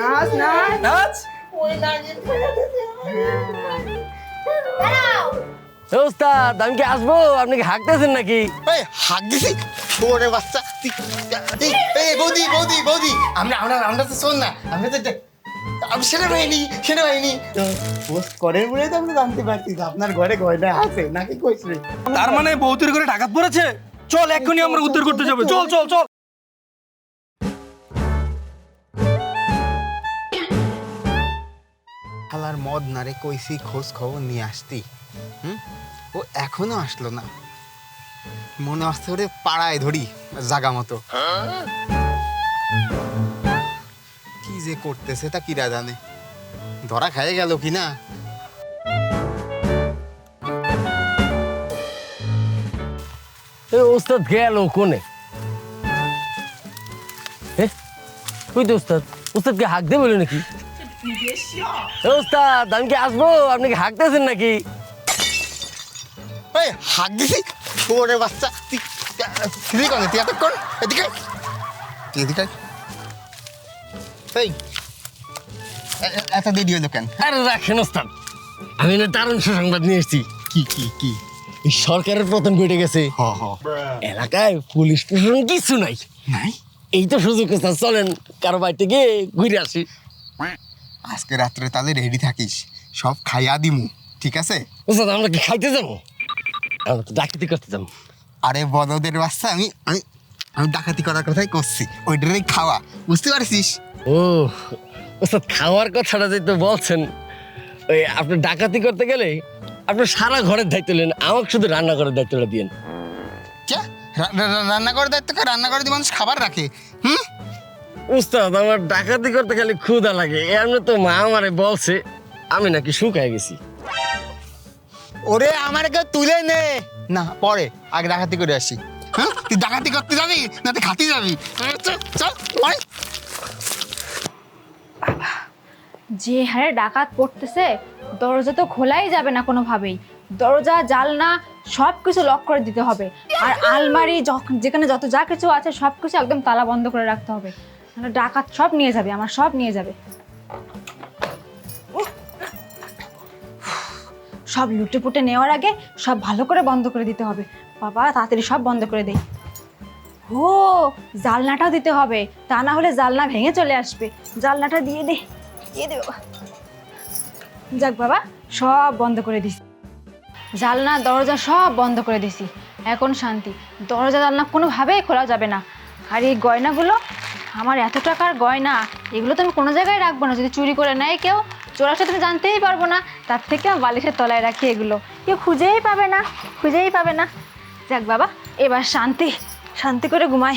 নাচ নাচ। নাচ? এ ওস্তাদ আমি কি আসব? আপনি কি হাঁকতেছেন নাকি? এই হাত দিছি ছোড়ে বাচ্চা এই বৌদি বৌদি বৌদি। আমরা আমরা আমরা তো শোন না আমরা তো আমি সেটা পাইনি পোস্ট করেন বলে তো আমরা জানতে পারছি আপনার ঘরে গয়না আছে নাকি কইছে? তার মানে বৌতির করে ডাকাত পড়েছে? চল এক্ষুনি আমরা উদ্ধার করতে যাব। চল চল চল। খালার মদ নারে কইছি, খোঁজ খবর নিয়ে আসতি। হুম? ও এখনও আসলো না। মনে আসতে ওরে পাড়ায় ধরি, জাগা মতো। কি যে করতেছে তা কিরা জানে? ধরা খাইয়ে গেল কি না? ওস্তাদ গেল কোনে? কই তো ওস্তাদ? ওস্তাদ কি হাঁক দেবে নাকি? এ ওস্তাদ আমি কি আসব? আপনি কি হাঁকতেছেন নাকি? এই হাত দিছি। ছোড়ে বাচ্চা তুই তুই কনে তুই এতক্ষণ এদিকে তুই এদিকে এই এ- এ- এত দেরি হলো কেন? আরে রাখেন ওস্তাদ আমি না দারুণ সুসংবাদ নিয়ে এসেছি। কি কি কি? এই সরকারের পতন ঘটে গেছে। এলাকায় পুলিশ প্রশাসন কিছু নাই। নাই? এই তো সুযোগ চলেন কারও বাড়িতে গিয়ে ঘুরে আসি। আজকে রাত্রে তাহলে রেডি থাকিস। সব খাইয়া দিমু ঠিক আছে? ওস্তাদ আমরা কি খাইতে যাব? আমরা তো ডাকাতি করতে যাব। আরে বদদের বাচ্চা আমি আমি আমি ডাকাতি করার কথাই করছি। ওইটারই খাওয়া বুঝতে পারছিস? ও ওস্তাদ খাওয়ার কথাটা যেহেতু বলছেন ওই আপনি ডাকাতি করতে গেলে আপনি সারা ঘরের দায়িত্ব নেন আমাকে শুধু রান্না করার দায়িত্বটা রা- রান্না করার দায়িত্ব? রান্না করে মানুষ খাবার রাখে হুম? উস্তাদ আমার ডাকাতি করতে খালি ক্ষুধা লাগে। এমনি তো মা আমারে বলছে আমি নাকি শুকায় গেছি। ওরে আমার কেউ তুলে নে। না পরে আগে ডাকাতি করে আসি। হ্যাঁ? তুই ডাকাতি করতে যাবি না তুই খাতি যাবি? চল চল আয়। যে হারে ডাকাত পড়তেছে দরজা তো খোলাই যাবে না কোনোভাবেই। দরজা জালনা সব কিছু লক করে দিতে হবে। আর আলমারি যখন যেখানে যত যা কিছু আছে সব কিছু একদম তালা বন্ধ করে রাখতে হবে। ডাকাত সব নিয়ে যাবে, আমার সব নিয়ে যাবে। সব লুটে পুটে নেওয়ার আগে সব ভালো করে বন্ধ করে দিতে হবে। বাবা, তাড়াতাড়ি সব বন্ধ করে দেই। ও, জালনাটাও দিতে হবে, তা না হলে জালনা ভেঙে চলে আসবে। জালনাটা দিয়ে দে দিয়ে দে বাবা। যাক বাবা, সব বন্ধ করে দিছি। জালনা, দরজা সব বন্ধ করে দিছি। এখন শান্তি। দরজা জালনা কোনোভাবেই খোলা যাবে না। আর এই গয়নাগুলো আমার এত টাকার গয়না, এগুলো তো আমি কোনো জায়গায় রাখব না। যদি চুরি করে নেয় কেউ, চোর সাথে তুমি জানতেই পারব না। তার থেকে আমি বালিশের তলায় রাখি এগুলো। কেউ খুঁজেই পাবে না, খুঁজেই পাবে না। যাক বাবা, এবার শান্তি শান্তি করে ঘুমাই।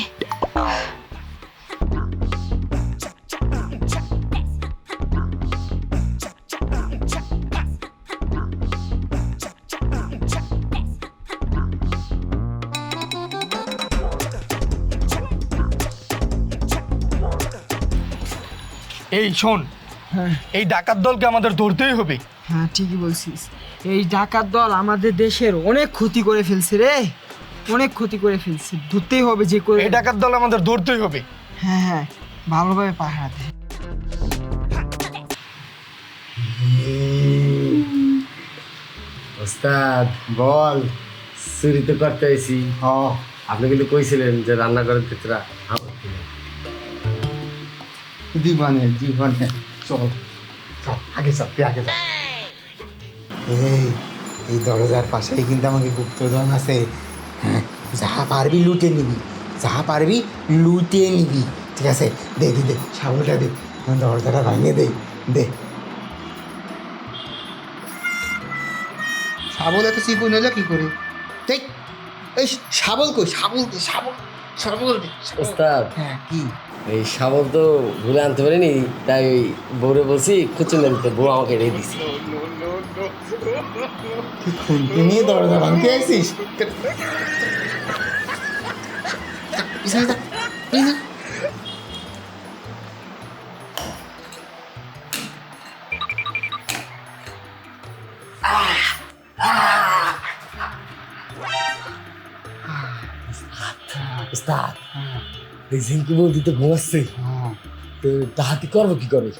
এই শোন এই ডাকাত দলকে আমাদের ধরতেই হবে। হ্যাঁ ঠিকই বলছিস। এই ডাকাত দল আমাদের দেশের অনেক ক্ষতি করে ফেলছে রে। অনেক ক্ষতি করে ফেলছে। ধরতেই হবে যে করে। এই ডাকাত দল আমাদের ধরতেই হবে। হ্যাঁ হ্যাঁ ভালোভাবে পাহারা দে। ওস্তাদ বল চুরি তো করতে আইছি। হ। আপনি কিন্তু কইছিলেন যে রান্নাঘরের ক্ষেত্রে জীবনে জীবনে। চল আগে চল, তুই আগে এই এই দরজার পাশেই কিন্তু আমাকে গুপ্তধন আছে। হ্যাঁ যা পারবি লুটে নিবি, যা পারবি লুটে নিবি। ঠিক আছে, দে দে দে শাবলটা দে দরজাটা ভাঙে দে দে। শাবল এত চিকুন হলো কি করে? দেখ, এই শাবল কই? শাবল শাবল ওস্তাদ হ্যাঁ। কি? এই শাবল তো ভুলে আনতে পারিনি তাই ওই বউরে বলছি খুচুন দিতে বউ আমাকে রেখে দিছি। খুনতে নিয়ে দরজা ভাঙতে আসিস পিছনে। এই ঝিঙ্কু বৌদি তো ঘুমাচ্ছে। হ্যাঁ, তো ডাহাতি করব কি করে?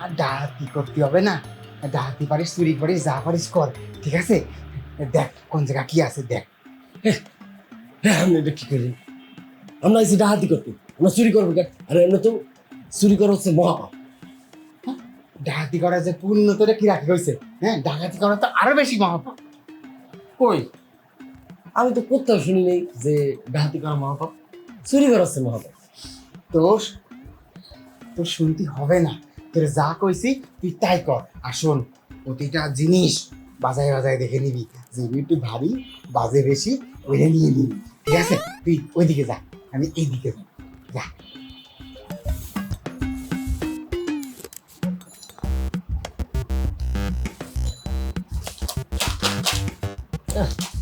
আর ডাহাতি করতে হবে না। ডাহাতি পারিস চুরি পারিস যা পারিস কর ঠিক আছে? দেখ কোন জায়গা কি আছে দেখ। হ্যাঁ আমি এটা কি করি? আমরা এসে ডাহাতি করতে আমরা চুরি করব কে আরে এমনি তো চুরি করা হচ্ছে মহাপাপ। ডাকাতি করা যে পূর্ণ তোরে কি রাখি হয়েছে? হ্যাঁ ডাকাতি করা তো আরও বেশি মহাপাপ। কই? আমি তো কোথাও শুনিনি যে ডাহাতি করা মহাপাপ। চুরি করা হচ্ছে মহাপাপ। তোর তোর শুনতে হবে না। তোর যা কইছি তুই তাই কর। আর শোন প্রতিটা জিনিস বাজায় বাজায় দেখে নিবি। যে একটু ভারী বাজে বেশি ওইটা নিয়ে নিবি। ঠিক আছে? তুই ওইদিকে যা আমি এইদিকে যাই। যা। এই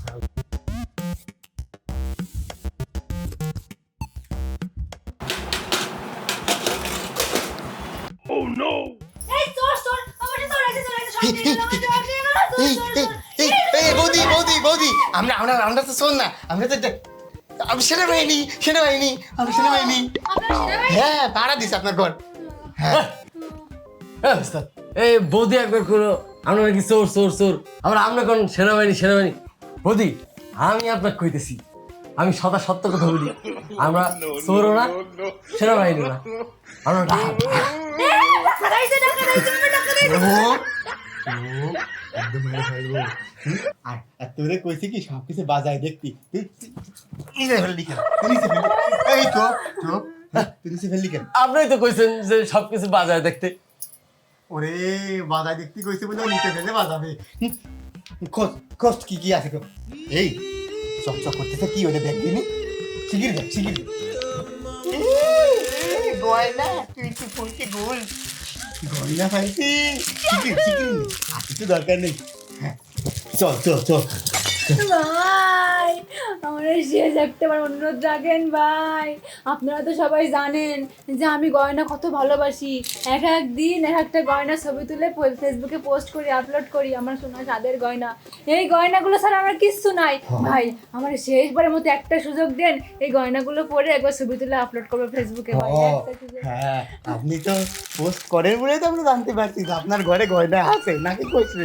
শোন না আমরা তো আমি সেনাবাহিনী সেনাবাহিনী আমি সেনাবাহিনী? হ্যাঁ ভাড়া দিস আপনার ঘর হ্যাঁ হ্যাঁ এই বৌদি একবার করো আমরা নাকি চোর চোর চোর আবার আমরা কোন সেনাবাহিনী সেনাবাহিনী বৌদি আমি আপনাকে কইতেছি আমি সদা সত্য কথা বলি আমরা চোরও না সেনাবাহিনী না আমরা একদম ফেলব হুম? আর তোরে কইছি কি সব কিছু বাজায় দেখতি। তুই তুই- ফেললি কেন? এই তো তো হ্যাঁ, তুই নিচে ফেললি কেন? আপনি তো কইছেন যে সবকিছু বাজায় দেখতে। ওরে বাজায় দেখতি কইছে বলে নিচে ফেলে বাজাবে? খোঁজ খোঁজ কি কি আছে। এই চক চক করতেছে কি ওটা দেখ দিনি শিগির দেখ শিগির দেখ গয়না তুই একটু ফুলকে গোল গয়না কিছু দরকার নেই। হ্যাঁ চল চল চল। ভাই আমার শেষ একটা বার অনুরোধ রাখেন ভাই। আপনারা তো সবাই জানেন যে আমি গয়না কত ভালোবাসি। এক এক দিন এক একটা গয়না ছবি তুলে ফেসবুকে পোস্ট করি আপলোড করি আমার সোনা চাঁদের গয়না। এই গয়নাগুলো ছাড়া আমার কিচ্ছু নাই। ভাই আমার শেষবারের মতো একটা সুযোগ দেন এই গয়নাগুলো পরে একবার ছবি তুলে আপলোড করব ফেসবুকে ভাই। একটা সুযোগ। হ্যাঁ আপনি তো পোস্ট করেন বলে তো আমরা জানতে পারছি যে আপনার ঘরে গয়না আছে নাকি কইছে?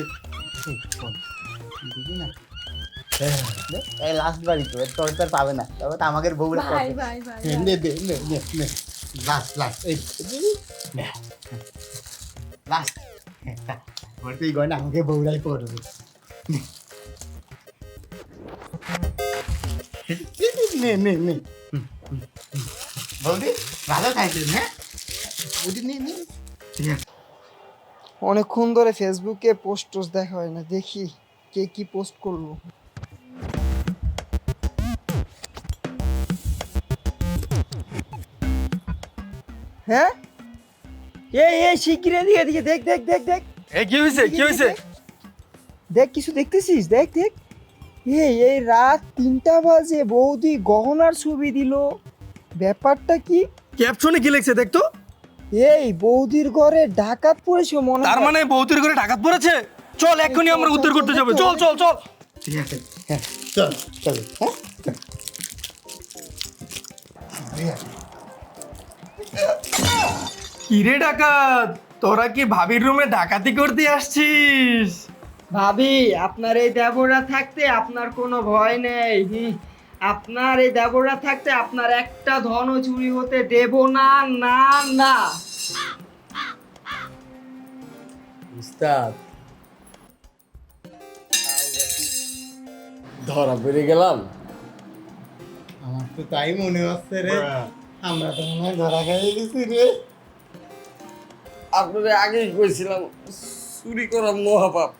এই লাস্ট বাড়ি তো তোর তোর পাবে না। তবে তো আমাদের বউরা ভাই ভাই ভাই ভাই। নে নে নে নে লাস্ট লাস্ট এই। লাস্ট বলতে গয়না আমাকে বউরাই পড়বে। নে। নে নে বৌদি ভালো থাকবেন হ্যাঁ বৌদি নে নে। অনেকক্ষণ ধরে ফেসবুকে পোস্ট টোস্ট দেখা হয় না দেখি কে কি পোস্ট করল। হ্যাঁ? এই এই শিগগিরি দিকে দিকে দেখ দেখ দেখ দেখ। এই কি হয়েছে কি হয়েছে দেখ। কিছু দেখতেছিস? দেখ দেখ। এই এই রাত তিনটা বাজে বৌদি গহনার ছবি দিল। ব্যাপারটা কি? ক্যাপশনে কি লিখছে দেখতো এই বৌদির ঘরে ডাকাত পড়েছে মনে তার মানে বৌদির করে ডাকাত পড়েছে? চল এক্ষুনি আমরা উদ্ধার করতে যাবে। চল চল চল। ঠিক আছে হ্যাঁ চল চল হ্যাঁ। কিরে ডাকাত তোরা কি ভাবির রুমে ডাকাতি করতে আসছিস? ভাবি আপনার এই দেবরা থাকতে আপনার কোনো ভয় নেই। হুম। আপনার এই দেবরা থাকতে আপনার একটা ধনও চুরি হতে দেব না না না। উস্তাদ। ধরা পড়ে গেলাম। আমার তো তাই মনে হচ্ছে রে। আমরা তো মনে হয় ধরা খেয়ে গেছি রে। আপনাদের আগেই কইছিলাম চুরি করা মহাপাপ।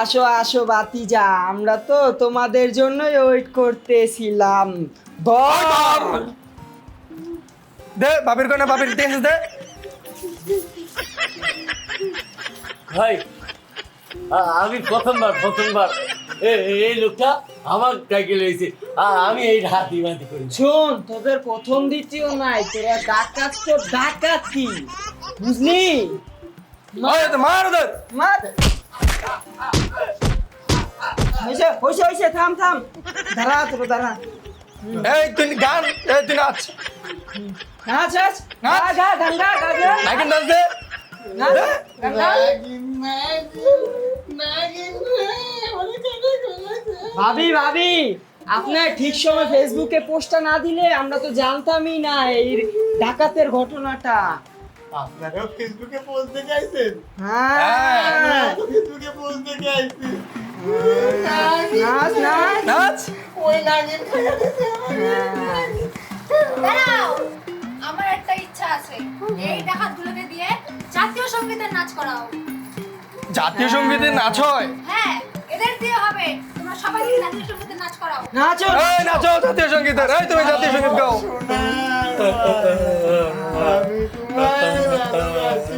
আসো আসো বাতিজা আমরা তো তোমাদের জন্যই ওয়েট করতেছিলাম। ধর দে ভাবির কোনে ভাবির টেন্স দে। ভাই আমি প্রথমবার প্রথমবার। এই লোকটা আমার সাইকেল এসেছে আমি এই হাতি মাতি করি। শোন তোদের প্রথম দ্বিতীয় নাই তোরা ডাকাত তো ডাকাতি বুঝলি? মার ওদের, মার। মার হয়েছে হয়েছে হয়েছে থাম থাম। দাঁড়া তোর দাঁড়া। এই তুই গান এই তুই নাচ। নাচ নাচ। গা গা গান গা গা গা। নাকি নাচ দে। নাচ। গান গা ভাবি ভাবি আপনার ঠিক সময় ফেসবুকে পোস্টটা না দিলে আমরা তো জানতামই না এই ডাকাতের ঘটনাটা। আপনারাও ফেসবুকে পোস্ট দেখে আইছেন? হ্যাঁ। ফেসবুকে পোস্ট দেখে আইছি নাচ নাচ। নাচ ওই নাগিন দাঁড়াও আমার একটা ইচ্ছা আছে এই ডাকাতগুলোকে দিয়ে জাতীয় সঙ্গীতের নাচ করাও জাতীয় সঙ্গীতে নাচ হয়? হ্যাঁ এদের দিয়ে হবে। নাচো এই নাচো জাতীয় সংগীত এই তুমি জাতীয় সংগীত গাও। আমি তোমায় ভালোবাসি।